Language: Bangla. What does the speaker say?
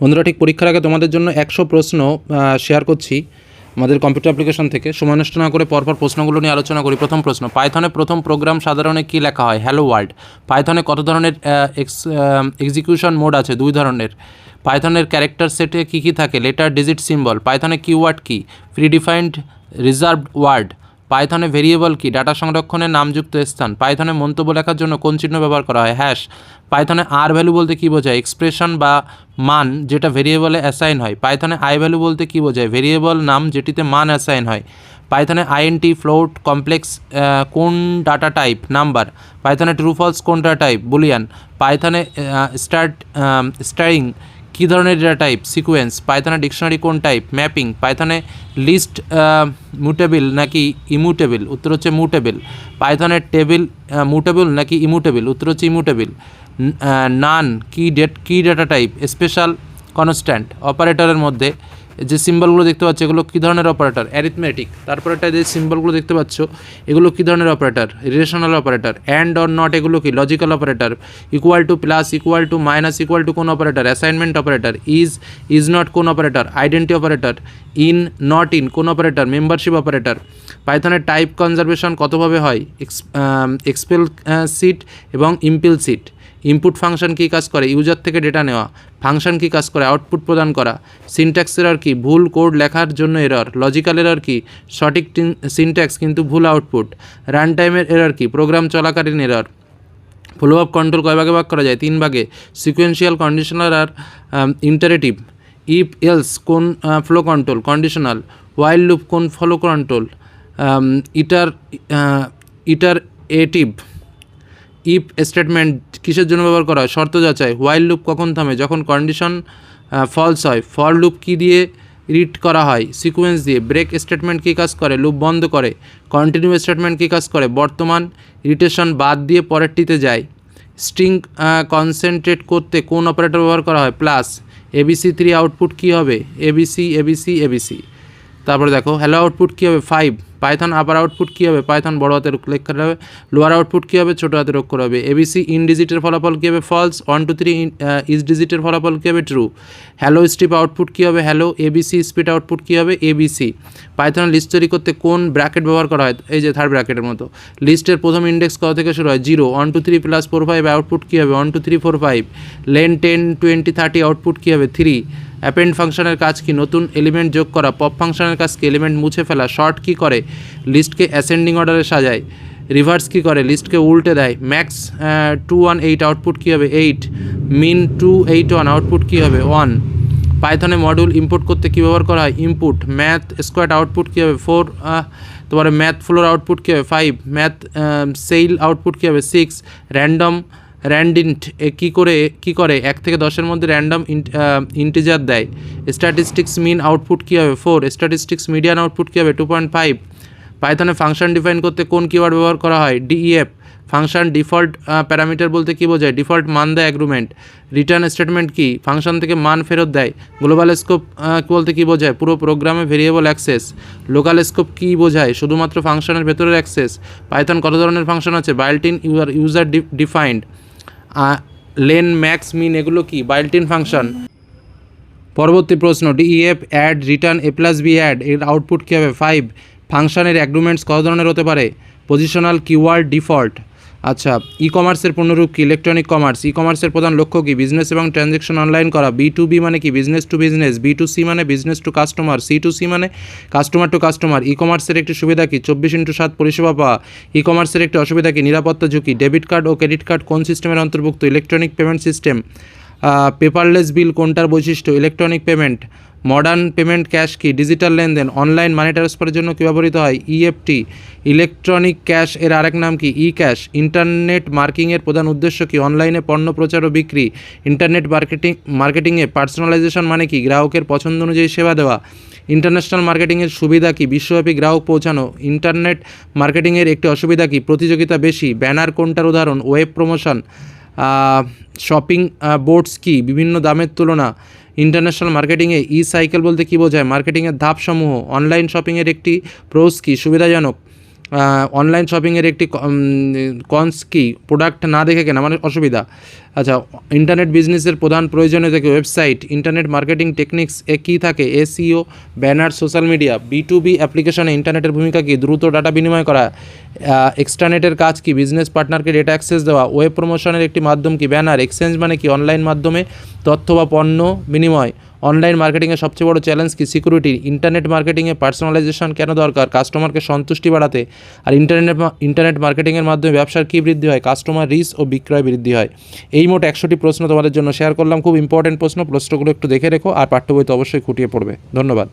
বন্ধুরা, ঠিক পরীক্ষার আগে তোমাদের জন্য একশো প্রশ্ন শেয়ার করছি আমাদের কম্পিউটার অ্যাপ্লিকেশন থেকে। সময় না করে পরপর প্রশ্নগুলো নিয়ে আলোচনা করি। প্রথম প্রশ্ন, পাইথনে প্রথম প্রোগ্রাম সাধারণে কী লেখা হয়? হ্যালো ওয়ার্ল্ড পাইথনে কত ধরনের এক্স এক্সিকিউশন মোড আছে? দুই ধরনের। পাইথনের ক্যারেক্টার সেটে কী কী থাকে? লেটার ডিজিট সিম্বল পাইথনে কিওয়ার্ড কী? প্রিডিফাইন্ড রিজার্ভড ওয়ার্ড পাইথনে ভেরিয়েবল কি? ডাটা সংরক্ষণের নামযুক্ত স্থান। পাইথনে মন্তব্য লেখার জন্য কোন চিহ্ন ব্যবহার করা হয়? হ্যাশ। পাইথনে আর ভ্যালু বলতে কী বোঝায়? এক্সপ্রেশন বা মান যেটা ভেরিয়েবলে অ্যাসাইন হয়। পাইথনে আই ভ্যালু বলতে কী বোঝায়? ভেরিয়েবল নাম যেটিতে মান অ্যাসাইন হয়। পাইথনে আইএনটি ফ্লোট কমপ্লেক্স কোন ডাটা টাইপ? নাম্বার। পাইথনে ট্রু ফলস কোন ডাটা টাইপ? বুলিয়ান। পাইথনে স্টার্ট স্টারিং কী ধরনের ডেটা টাইপ সিকোয়েন্স পাইথনে ডিকশনারি কোন টাইপ ম্যাপিং পাইথনে লিস্ট মুটেবল নাকি ইমুটেবল উত্তর হচ্ছে মুটেবল পাইথনের টেবিল মুটেবল নাকি ইমুটেবল উত্তর হচ্ছে ইমুটেবল নান কি ডেট কি ডেটা টাইপ স্পেশাল কনস্ট্যান্ট অপারেটরের মধ্যে যে সিম্বলগুলো দেখতে পাচ্ছ, এগুলো কী ধরনের অপারেটর অ্যারিথমেটিক তারপর একটা যে সিম্বলগুলো দেখতে পাচ্ছ, এগুলো কী ধরনের operator relational operator and or not এগুলো কি? Logical operator equal to plus equal to minus equal to কোন operator assignment operator is is not কোন operator identity operator in not in কোন অপারেটর মেম্বারশিপ অপারেটর পাইথনের টাইপ কনজারভেশন কতভাবে হয়? এক্সপেল সিট এবং ইম্পিল সিট ইনপুট ফাংশন কী কাজ করে? ইউজার থেকে ডেটা নেওয়া। ফাংশন কী কাজ করে? আউটপুট প্রদান করা। সিনট্যাক্স এরর কি? ভুল কোড লেখার জন্য এরর লজিক্যাল এরর কি? সঠিক সিনট্যাক্স কিন্তু ভুল আউটপুট রান টাইমের এরর কি? প্রোগ্রাম চলাকালীন এরর ফলো আপ কন্ট্রোল কয় ভাগে ভাগ করা যায়? তিন ভাগে। সিকুয়েন্সিয়াল কন্ডিশনাল আর ইন্টারেটিভ ইফ এলস কোন flow control conditional while loop কোন flow control iter iterative if statement কিসের জন্য ব্যবহার করা হয়? শর্ত যাচাই। হোয়াইল লুপ কখন থামে? যখন কন্ডিশন ফলস হয় ফর লুপ কী দিয়ে রিড করা হয়? সিকোয়েন্স দিয়ে। ব্রেক স্টেটমেন্ট কী কাজ করে? লুপ বন্ধ করে। কন্টিনিউ স্টেটমেন্ট কী কাজ করে? বর্তমান রিটেশন বাদ দিয়ে পরেরটিতে যায়। স্ট্রিং কনসেন্ট্রেট করতে কোন অপারেটর ব্যবহার করা হয়? প্লাস এবিসি থ্রি আউটপুট কী হবে? এবিসি এবিসি এবিসি তারপরে দেখো হ্যালো আউটপুট কী হবে? ফাইভ পাইথন আপার আউটপুট কী হবে? পাইথন বড় হাতের করা হবে। লোয়ার আউটপুট কী হবে? ছোটো হাতের অক্ষর হবে। এবিসি ইন ডিজিটের ফলাফল কী হবে? False one two three is ডিজিটের ফলাফল কী হবে? ট্রু হ্যালো স্ট্রিপ আউটপুট কী হবে? হ্যালো এবিসি স্পিড আউটপুট কী হবে? এবিসি পাইথন লিস্ট তৈরি করতে কোন ব্র্যাকেট ব্যবহার করা হয়? এই যে থার্ড ব্র্যাকেটের মতো। লিস্টের প্রথম ইন্ডেক্স কত থেকে শুরু হয়? Zero one two three plus four five output কী হবে? One two three four five len ten twenty thirty output কী হবে? থ্রি অ্যাপেন্ড ফাংশনের কাজ কি? নতুন এলিমেন্ট যোগ করা, পপ ফাংশনের কাজ কি? এলিমেন্ট মুছে ফেলা, শর্ট কি করে? লিস্টকে অ্যাসেন্ডিং অর্ডারে সাজায়, রিভার্স কি করে? লিস্টকে উল্টে দেয়, max two one eight output কী হবে? Eight min two eight one output কী হবে? ওয়ান পাইথনে মডিউল ইম্পোর্ট করতে কী ব্যবহার করা হয়? ইনপুট ম্যাথ স্কোয়াড আউটপুট কী হবে? ফোর তারপরে ম্যাথ ফ্লোর আউটপুট কী হবে? ফাইভ ম্যাথ সেল আউটপুট কী হবে? সিক্স র্যান্ডম র্যান্ডিন্ট, এ কী করে কী করে? এক থেকে দশের মধ্যে র্যান্ডম ইন্টিজার দেয়। স্ট্যাটিস্টিক্স মিন আউটপুট কী হবে? ফোর স্ট্যাটিস্টিক্স মিডিয়ান আউটপুট কী হবে? টু পয়েন্ট ফাইভ পাইথনে ফাংশন ডিফাইন করতে কোন কিওয়ার্ড ব্যবহার করা হয়? ডিইএফ ফাংশন ডিফল্ট প্যারামিটার বলতে কী বোঝায়? ডিফল্ট মান দেয় অ্যাগ্রুমেন্ট রিটার্ন স্টেটমেন্ট কি? ফাংশন থেকে মান ফেরত দেয়। গ্লোবাল স্কোপ বলতে কী বোঝায়? পুরো প্রোগ্রামে ভেরিয়েবল অ্যাক্সেস লোকাল স্কোপ কী বোঝায়? শুধুমাত্র ফাংশনের ভেতরের অ্যাক্সেস পাইথন কত ধরনের ফাংশন আছে? Built in or user defined len, max, min, এগুলো কি? Built in function. পরবর্তী প্রশ্ন, D def add return a plus b add, এর আউটপুট কী হবে? ফাইভ। ফাংশানের অ্যাগ্রিমেন্টস কত ধরনের হতে পারে? Positional keyword default. আচ্ছা ই কমার্সের পূর্ণরূপ কি? ইলেকট্রনিক কমার্স ই কমার্সের প্রধান লক্ষ্য কি? বিজনেস এবং ট্রানজ্যাকশন অনলাইন করা বি টু বি মানে কি? Business to business B to C মানে business to customer C to C মানে কাস্টমার টু কাস্টমার ই কমার্সের একটি সুবিধা কি? চব্বিশ ইন্টু সাত পরিষেবা পাওয়া। ই কমার্সের একটি অসুবিধা কি? নিরাপত্তা ঝুঁকি ডেবিট কার্ড ও ক্রেডিট কার্ড কোন সিস্টেমের অন্তর্ভুক্ত? Electronic payment system paperless bill কোনটার বৈশিষ্ট্য? Electronic payment modern payment cash কি? ডিজিটাল লেনদেন অনলাইন মানি ট্রান্সফারের জন্য কী ব্যবহৃত হয়? ইএফটি ইলেকট্রনিক ক্যাশ এর আরেক নাম কি? ই ক্যাশ ইন্টারনেট মার্কিংয়ের প্রধান উদ্দেশ্য কি? অনলাইনে পণ্য প্রচার ও বিক্রি ইন্টারনেট মার্কেটিং মার্কেটিংয়ে পার্সোনালাইজেশন মানে কি? গ্রাহকের পছন্দ অনুযায়ী সেবা দেওয়া ইন্টারন্যাশনাল মার্কেটিংয়ের সুবিধা কি? বিশ্বব্যাপী গ্রাহক পৌঁছানো ইন্টারনেট মার্কেটিংয়ের একটি অসুবিধা কি? প্রতিযোগিতা বেশি ব্যানার কোনটার উদাহরণ? ওয়েব প্রমোশন শপিং বোর্ডস কি? বিভিন্ন দামের তুলনা। ইন্টারন্যাশনাল মার্কেটিংয়ে ই সাইকেল বলতে কী বোঝায়? মার্কেটিংয়ের ধাপসমূহ অনলাইন শপিংয়ের একটি প্রোস কি? সুবিধাজনক। অনলাইন শপিংয়ের একটি কনস কি? প্রোডাক্ট না দেখে কেনা মানে অসুবিধা। আচ্ছা ইন্টারনেট বিজনেসের প্রধান প্রয়োজনীয় থেকে ওয়েবসাইট ইন্টারনেট মার্কেটিং টেকনিক্স এ কী থাকে? SEO banner social media B to B অ্যাপ্লিকেশনে ইন্টারনেটের ভূমিকা কী? দ্রুত ডাটা বিনিময় করা। এক্সট্রানেটের কাজ কি? বিজনেস পার্টনারকে ডেটা অ্যাক্সেস দেওয়া। ওয়েব প্রমোশনের একটি মাধ্যম কি? ব্যানার এক্সচেঞ্জ মানে কি? অনলাইন মাধ্যমে তথ্য বা পণ্য বিনিময়। অনলাইন মার্কেটিংয়ের সবচেয়ে বড় চ্যালেঞ্জ কি? সিকিউরিটি ইন্টারনেট মার্কেটিংয়ে পার্সোনালাইজেশন কেন দরকার? কাস্টমারকে সন্তুষ্টি বাড়াতে আর ইন্টারনেট ইন্টারনেট মার্কেটিংয়ের মাধ্যমে ব্যবসার কী বৃদ্ধি হয়? কাস্টমার রিস্ক ও বিক্রয় বৃদ্ধি হয়। এই মোট একশোটি প্রশ্ন তোমাদের জন্য শেয়ার করলাম। খুব ইম্পর্টেন্ট প্রশ্ন। প্রশ্নগুলো একটু দেখে রেখো আর পাঠ্য বইতে অবশ্যই খুঁটিয়ে পড়বে। ধন্যবাদ।